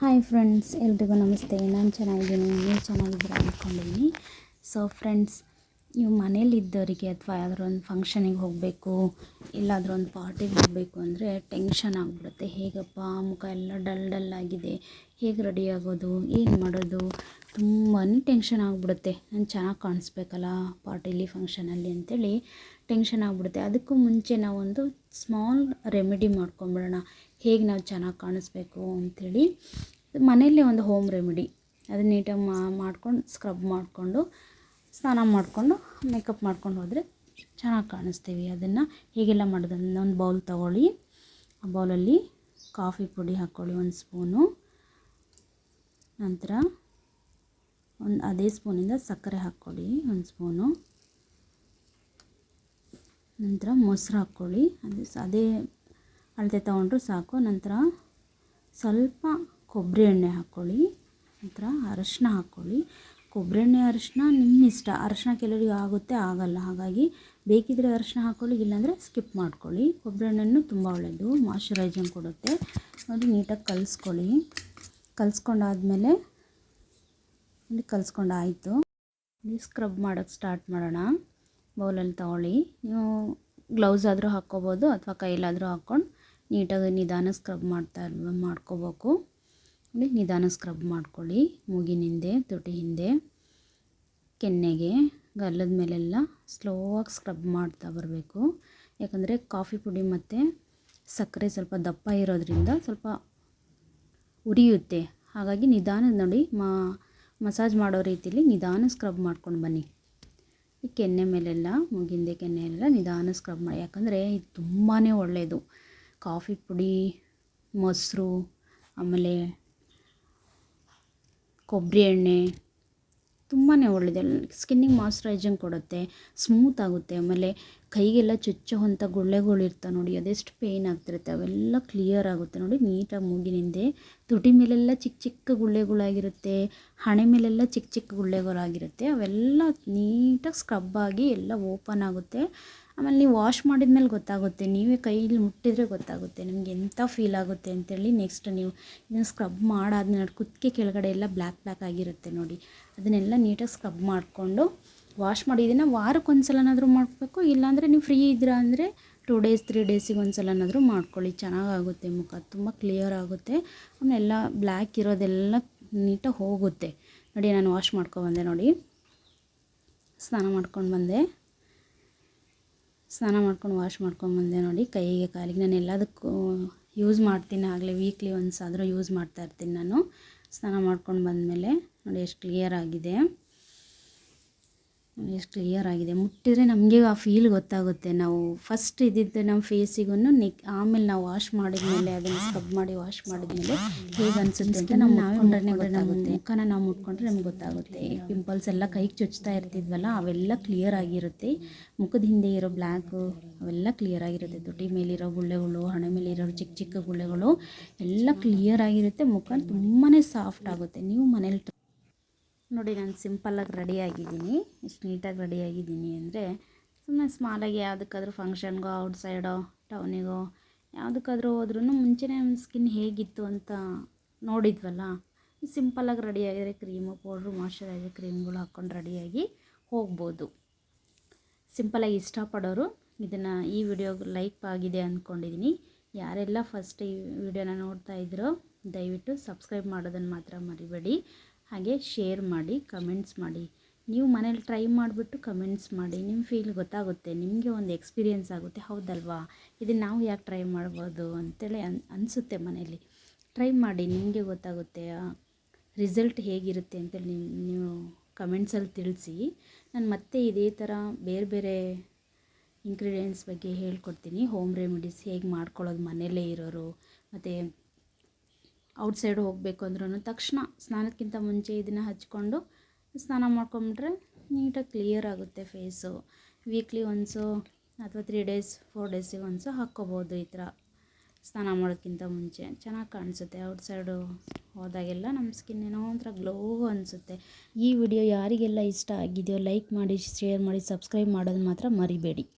Hi friends ಎಲ್ರಿಗೂ ನಮಸ್ತೆ. ನಾನು ಚೆನ್ನಾಗಿದ್ದೀನಿ ನೀವು ಚೆನ್ನಾಗಿದ್ದೀರಾ ಅಂದ್ಕೊಂಡಿದ್ದೀನಿ ಸೊ ಫ್ರೆಂಡ್ಸ್ ನೀವು ಮನೇಲಿದ್ದವರಿಗೆ ಅಥವಾ ಯಾವ್ದಾದ್ರು ಒಂದು ಫಂಕ್ಷನಿಗೆ ಹೋಗಬೇಕು, ಇಲ್ಲಾದರೂ ಒಂದು ಪಾರ್ಟಿಗೆ ಹೋಗಬೇಕು ಅಂದರೆ ಟೆನ್ಷನ್ ಆಗಿಬಿಡುತ್ತೆ. ಹೇಗಪ್ಪ ಮುಖ ಎಲ್ಲ ಡಲ್ ಡಲ್ ಆಗಿದೆ, ಹೇಗೆ ರೆಡಿ ಆಗೋದು, ಏನು ಮಾಡೋದು? ತುಂಬಾ ಟೆನ್ಷನ್ ಆಗಿಬಿಡುತ್ತೆ. ನಾನು ಚೆನ್ನಾಗಿ ಕಾಣಿಸ್ಬೇಕಲ್ಲ ಪಾರ್ಟಿಲಿ, ಫಂಕ್ಷನಲ್ಲಿ ಅಂತೇಳಿ ಟೆನ್ಷನ್ ಆಗಿಬಿಡುತ್ತೆ. ಅದಕ್ಕೂ ಮುಂಚೆ ನಾವೊಂದು ಸ್ಮಾಲ್ ರೆಮಿಡಿ ಮಾಡ್ಕೊಂಬಿಡೋಣ. ಹೇಗೆ ನಾವು ಚೆನ್ನಾಗಿ ಕಾಣಿಸ್ಬೇಕು ಅಂಥೇಳಿ ಮನೆಯಲ್ಲೇ ಒಂದು ಹೋಮ್ ರೆಮಿಡಿ. ಅದನ್ನ ನೀಟಾಗಿ ಮಾಡ್ಕೊಂಡು, ಸ್ಕ್ರಬ್ ಮಾಡಿಕೊಂಡು ಸ್ನಾನ ಮಾಡಿಕೊಂಡು ಮೇಕಪ್ ಮಾಡ್ಕೊಂಡು ಹೋದರೆ ಚೆನ್ನಾಗಿ ಕಾಣಿಸ್ತೀವಿ. ಅದನ್ನು ಹೇಗೆಲ್ಲ ಮಾಡೋದು ಒಂದು ಬೌಲ್ ತೊಗೊಳ್ಳಿ. ಆ ಬೌಲಲ್ಲಿ ಕಾಫಿ ಪುಡಿ ಹಾಕ್ಕೊಳ್ಳಿ ಒಂದು ಸ್ಪೂನು ನಂತರ ಒಂದು ಅದೇ ಸ್ಪೂನಿಂದ ಸಕ್ಕರೆ ಹಾಕ್ಕೊಳ್ಳಿ ಒಂದು ಸ್ಪೂನು ನಂತರ ಮೊಸರು ಹಾಕ್ಕೊಳ್ಳಿ ಅದೇ ಅದೇ ಅಳತೆ ತೊಗೊಂಡ್ರು ಸಾಕು. ನಂತರ ಸ್ವಲ್ಪ ಕೊಬ್ಬರಿ ಎಣ್ಣೆ ಹಾಕ್ಕೊಳ್ಳಿ ನಂತರ ಅರಶಿನ ಹಾಕ್ಕೊಳ್ಳಿ ಕೊಬ್ಬರಿ ಎಣ್ಣೆ ಅರಶಿನ ನಿಮ್ಮ ಇಷ್ಟ ಅರಶಿನ ಕೆಲವರಿಗೆ ಆಗುತ್ತೆ, ಆಗಲ್ಲ. ಹಾಗಾಗಿ ಬೇಕಿದ್ದರೆ ಅರಶಿನ ಹಾಕ್ಕೊಳ್ಳಿ ಇಲ್ಲಾಂದರೆ ಸ್ಕಿಪ್ ಮಾಡ್ಕೊಳ್ಳಿ. ಕೊಬ್ಬರಿ ಎಣ್ಣೆನೂ ತುಂಬ ಒಳ್ಳೆಯದು ಮಾಯ್ಶ್ಚರೈಸಿಂಗ್ ಕೊಡುತ್ತೆ. ನೋಡಿ ನೀಟಾಗಿ ಕಲಿಸ್ಕೊಳ್ಳಿ. ಕಲಿಸ್ಕೊಂಡಾದಮೇಲೆ ಇಲ್ಲಿ ಕಲಿಸ್ಕೊಂಡು ಆಯಿತು ಸ್ಕ್ರಬ್ ಮಾಡೋಕ್ಕೆ ಸ್ಟಾರ್ಟ್ ಮಾಡೋಣ. ಬೌಲಲ್ಲಿ ತಗೊಳ್ಳಿ. ನೀವು ಗ್ಲೌಸ್ ಆದರೂ ಹಾಕ್ಕೋಬೋದು ಅಥವಾ ಕೈಲಾದರೂ ಹಾಕ್ಕೊಂಡು ನೀಟಾಗಿ ನಿಧಾನ ಸ್ಕ್ರಬ್ ಮಾಡ್ತಾ ಮಾಡ್ಕೋಬೇಕು. ನೋಡಿ ನಿಧಾನ ಸ್ಕ್ರಬ್ ಮಾಡ್ಕೊಳ್ಳಿ. ಮೂಗಿನ ಹಿಂದೆ ತುಟಿ ಹಿಂದೆ ಕೆನ್ನೆಗೆ, ಗಲ್ಲದ ಮೇಲೆಲ್ಲ ಸ್ಲೋವಾಗಿ ಸ್ಕ್ರಬ್ ಮಾಡ್ತಾ ಬರಬೇಕು. ಯಾಕಂದರೆ ಕಾಫಿ ಪುಡಿ ಮತ್ತು ಸಕ್ಕರೆ ಸ್ವಲ್ಪ ದಪ್ಪ ಇರೋದ್ರಿಂದ ಸ್ವಲ್ಪ ಉರಿಯುತ್ತೆ. ಹಾಗಾಗಿ ನಿಧಾನ ನೋಡಿ ಮಾ ಮಸಾಜ್ ಮಾಡೋ ರೀತಿಯಲ್ಲಿ ನಿಧಾನ ಸ್ಕ್ರಬ್ ಮಾಡ್ಕೊಂಡು ಬನ್ನಿ. ಈ ಕೆನ್ನೆ ಮೇಲೆಲ್ಲ, ಮುಗಿಂದೆ ಕೆನ್ನೆ ಎಲ್ಲ ನಿಧಾನ ಸ್ಕ್ರಬ್ ಮಾಡಿ. ಯಾಕಂದರೆ ಇದು ತುಂಬಾ ಒಳ್ಳೆಯದು ಕಾಫಿ ಪುಡಿ, ಮೊಸರು, ಆಮೇಲೆ ಕೊಬ್ಬರಿ ಎಣ್ಣೆ ತುಂಬಾ ಒಳ್ಳೆಯದು ಸ್ಕಿನ್ನಿಗೆ ಮಾಯಿಶ್ಚರೈಸಿಂಗ್ ಕೊಡುತ್ತೆ, ಸ್ಮೂತ್ ಆಗುತ್ತೆ. ಆಮೇಲೆ ಕೈಗೆಲ್ಲ ಚುಚ್ಚುವಂಥ ಗುಳ್ಳೆಗಳಿರ್ತವೆ ನೋಡಿ, ಅದೆಷ್ಟು ಪೇಯ್ನ್ ಆಗ್ತಿರುತ್ತೆ, ಅವೆಲ್ಲ ಕ್ಲಿಯರ್ ಆಗುತ್ತೆ ನೋಡಿ, ನೀಟಾಗಿ ಮೂಗಿನಿಂದೆ. ತುಟಿ ಮೇಲೆಲ್ಲ ಚಿಕ್ಕ ಚಿಕ್ಕ ಗುಳ್ಳೆಗಳಾಗಿರುತ್ತೆ, ಹಣೆ ಮೇಲೆಲ್ಲ ಚಿಕ್ಕ ಚಿಕ್ಕ ಗುಳ್ಳೆಗಳಾಗಿರುತ್ತೆ, ಅವೆಲ್ಲ ನೀಟಾಗಿ ಸ್ಕ್ರಬ್ ಆಗಿ ಎಲ್ಲ ಓಪನ್ ಆಗುತ್ತೆ. ಆಮೇಲೆ ನೀವು ವಾಶ್ ಮಾಡಿದ ಮೇಲೆ ಗೊತ್ತಾಗುತ್ತೆ. ನೀವೇ ಕೈಯಲ್ಲಿ ಮುಟ್ಟಿದರೆ ಗೊತ್ತಾಗುತ್ತೆ. ನಿಮ್ಗೆ ಎಂಥ ಫೀಲ್ ಆಗುತ್ತೆ ಅಂತೇಳಿ ನೆಕ್ಸ್ಟ್ ನೀವು ಇದನ್ನು ಸ್ಕ್ರಬ್ ಮಾಡಾದ್ಮೇಲೆ ಕುತ್ತಿಗೆ ಕೆಳಗಡೆ ಎಲ್ಲ ಬ್ಲ್ಯಾಕ್ ಬ್ಲ್ಯಾಕ್ ಆಗಿರುತ್ತೆ ನೋಡಿ. ಅದನ್ನೆಲ್ಲ ನೀಟಾಗಿ ಸ್ಕ್ರಬ್ ಮಾಡಿಕೊಂಡು ವಾಶ್ ಮಾಡಿ. ಇದನ್ನು ವಾರಕ್ಕೆ ಒಂದು ಸಲನಾದರೂ ಮಾಡಬೇಕು. ಇಲ್ಲಾಂದರೆ ನೀವು ಫ್ರೀ ಇದ್ದೀರಾ ಅಂದರೆ ಟೂ ಡೇಸ್ ತ್ರೀ ಡೇಸಿಗೆ ಒಂದು ಸಲನಾದರೂ ಮಾಡ್ಕೊಳ್ಳಿ. ಚೆನ್ನಾಗಾಗುತ್ತೆ ಮುಖ. ತುಂಬ ಕ್ಲಿಯರ್ ಆಗುತ್ತೆ. ಆಮೇಲೆ ಎಲ್ಲ ಬ್ಲ್ಯಾಕ್ ಇರೋದೆಲ್ಲ ನೀಟಾಗಿ ಹೋಗುತ್ತೆ. ನೋಡಿ, ನಾನು ವಾಶ್ ಮಾಡ್ಕೊಬಂದೆ ನೋಡಿ. ಸ್ನಾನ ಮಾಡ್ಕೊಂಡು ಬಂದೆ. ಸ್ನಾನ ಮಾಡ್ಕೊಂಡು ವಾಶ್ ಮಾಡ್ಕೊಂಡು ಬಂದೆ ನೋಡಿ, ಕೈಗೆ, ಕಾಲಿಗೆ. ನಾನು ಎಲ್ಲದಕ್ಕೂ ಯೂಸ್ ಮಾಡ್ತೀನಿ ಆಗಲೇ ವೀಕ್ಲಿ ಒನ್ಸ್ ಆದರೂ ಯೂಸ್ ಮಾಡ್ತಾ ಇರ್ತೀನಿ ನಾನು. ಸ್ನಾನ ಮಾಡ್ಕೊಂಡು ಬಂದಮೇಲೆ ನೋಡಿ, ಎಷ್ಟು ಕ್ಲಿಯರ್ ಆಗಿದೆ. ಎಷ್ಟು ಕ್ಲಿಯರ್ ಆಗಿದೆ. ಮುಟ್ಟಿದರೆ ನಮಗೆ ಆ ಫೀಲ್ ಗೊತ್ತಾಗುತ್ತೆ. ನಾವು ಫಸ್ಟ್ ಇದ್ದಿದ್ದು ನಮ್ಮ ಫೇಸಿಗೂ ನೆಕ್ ಆಮೇಲೆ ನಾವು ವಾಶ್ ಮಾಡಿದ ಮೇಲೆ ಅದನ್ನು ಸ್ಕ್ರಬ್ ಮಾಡಿ ವಾಶ್ ಮಾಡಿದ್ಮೇಲೆ ಹೇಗೆ ಅನಿಸುತ್ತೆ ಅಂತ ನಾವು ಮುಟ್ಕೊಂಡ್ರೆ ಗೊತ್ತಾಗುತ್ತೆ ಮುಖನ ನಾವು ಮುಟ್ಕೊಂಡ್ರೆ ನಮ್ಗೆ ಗೊತ್ತಾಗುತ್ತೆ. ಪಿಂಪಲ್ಸ್ ಎಲ್ಲ ಕೈಗೆ ಚುಚ್ತಾ ಇರ್ತಿದ್ವಲ್ಲ ಅವೆಲ್ಲ ಕ್ಲಿಯರ್ ಆಗಿರುತ್ತೆ. ಮುಖದ ಹಿಂದೆ ಇರೋ ಬ್ಲ್ಯಾಕು ಅವೆಲ್ಲ ಕ್ಲಿಯರ್ ಆಗಿರುತ್ತೆ. ತುಟಿ ಮೇಲಿರೋ ಗುಳ್ಳೆಗಳು ಹಣೆ ಮೇಲಿರೋ ಚಿಕ್ಕ ಚಿಕ್ಕ ಗುಳ್ಳೆಗಳು ಎಲ್ಲ ಕ್ಲಿಯರ್ ಆಗಿರುತ್ತೆ. ಮುಖ ತುಂಬಾ ಸಾಫ್ಟ್ ಆಗುತ್ತೆ. ನೀವು ಮನೇಲಿ ನೋಡಿ ನಾನು ಸಿಂಪಲ್ಲಾಗಿ ರೆಡಿಯಾಗಿದ್ದೀನಿ ಇಷ್ಟು ನೀಟಾಗಿ ರೆಡಿಯಾಗಿದ್ದೀನಿ ಅಂದರೆ ಸುಮ್ಮನೆ ಸ್ಮಾಲಾಗಿ ಯಾವುದಕ್ಕಾದ್ರೂ ಫಂಕ್ಷನ್ಗೋ, ಔಟ್ಸೈಡೋ, ಟೌನಿಗೋ, ಯಾವುದಕ್ಕಾದ್ರೂ ಹೋದ್ರೂ ಮುಂಚೆನೇ ನಮ್ಮ ಸ್ಕಿನ್ ಹೇಗಿತ್ತು ಅಂತ ನೋಡಿದ್ವಲ್ಲ, ಸಿಂಪಲ್ಲಾಗಿ ರೆಡಿಯಾಗಿದ್ರೆ ಕ್ರೀಮು, ಪೌಡ್ರು, ಮಾಯ್ಶ್ಚರೈಸರ್, ಕ್ರೀಮ್ಗಳು ಹಾಕ್ಕೊಂಡು ರೆಡಿಯಾಗಿ ಹೋಗ್ಬೋದು. ಸಿಂಪಲಾಗಿ ಇಷ್ಟಪಡೋರು ಇದನ್ನು ಈ ವಿಡಿಯೋ ಲೈಕ್ ಆಗಿದೆ ಅಂದ್ಕೊಂಡಿದ್ದೀನಿ. ಯಾರೆಲ್ಲ ಫಸ್ಟ್ ಈ ವಿಡಿಯೋನ ನೋಡ್ತಾ ಇದ್ರೋ ದಯವಿಟ್ಟು ಸಬ್ಸ್ಕ್ರೈಬ್ ಮಾಡೋದನ್ನು ಮಾತ್ರ ಮರಿಬೇಡಿ. ಹಾಗೆ ಶೇರ್ ಮಾಡಿ ಕಮೆಂಟ್ಸ್ ಮಾಡಿ. ನೀವು ಮನೇಲಿ ಟ್ರೈ ಮಾಡಿಬಿಟ್ಟು ಕಮೆಂಟ್ಸ್ ಮಾಡಿ. ನಿಮ್ಮ ಫೀಲ್ ಗೊತ್ತಾಗುತ್ತೆ, ನಿಮಗೆ ಒಂದು ಎಕ್ಸ್ಪೀರಿಯೆನ್ಸ್ ಆಗುತ್ತೆ. ಹೌದಲ್ವಾ? ಇದನ್ನು ನಾವು ಯಾಕೆ ಟ್ರೈ ಮಾಡ್ಬೋದು ಅಂತೇಳಿ ಅನ್, ಅನಿಸುತ್ತೆ ಮನೇಲಿ. ಟ್ರೈ ಮಾಡಿ, ನಿಮಗೆ ಗೊತ್ತಾಗುತ್ತೆ ರಿಸಲ್ಟ್ ಹೇಗಿರುತ್ತೆ ಅಂತೇಳಿ ನೀವು ನೀವು ಕಮೆಂಟ್ಸಲ್ಲಿ ತಿಳಿಸಿ. ನಾನು ಮತ್ತೆ ಇದೇ ಥರ ಬೇರೆ ಬೇರೆ ಇಂಗ್ರೀಡಿಯೆಂಟ್ಸ್ ಬಗ್ಗೆ ಹೇಳ್ಕೊಡ್ತೀನಿ. ಹೋಮ್ ರೆಮಿಡೀಸ್ ಹೇಗೆ ಮಾಡ್ಕೊಳ್ಳೋದು ಮನೆಯಲ್ಲೇ ಇರೋರು, ಮತ್ತು ಔಟ್ಸೈಡ್ ಹೋಗಬೇಕು ಅಂದ್ರೂ ತಕ್ಷಣ ಸ್ನಾನಕ್ಕಿಂತ ಮುಂಚೆ ಇದನ್ನು ಹಚ್ಕೊಂಡು ಸ್ನಾನ ಮಾಡ್ಕೊಂಬಿಟ್ರೆ ನೀಟಾಗಿ ಕ್ಲಿಯರ್ ಆಗುತ್ತೆ ಫೇಸು ವೀಕ್ಲಿ ಒನ್ಸು ಅಥವಾ ತ್ರೀ ಡೇಸ್ ಫೋರ್ ಡೇಸಿಗೆ ಒನ್ಸು ಹಾಕ್ಕೋಬೋದು ಈ ಥರ ಸ್ನಾನ ಮಾಡೋಕ್ಕಿಂತ ಮುಂಚೆ. ಚೆನ್ನಾಗಿ ಕಾಣಿಸುತ್ತೆ ಔಟ್ಸೈಡು ಹೋದಾಗೆಲ್ಲ ನಮ್ಮ ಸ್ಕಿನ್ ಏನೋ ಒಂಥರ ಗ್ಲೋ ಅನಿಸುತ್ತೆ. ಈ ವಿಡಿಯೋ ಯಾರಿಗೆಲ್ಲ ಇಷ್ಟ ಆಗಿದೆಯೋ ಲೈಕ್ ಮಾಡಿ ಶೇರ್ ಮಾಡಿ ಸಬ್ಸ್ಕ್ರೈಬ್ ಮಾಡೋದು ಮಾತ್ರ ಮರಿಬೇಡಿ.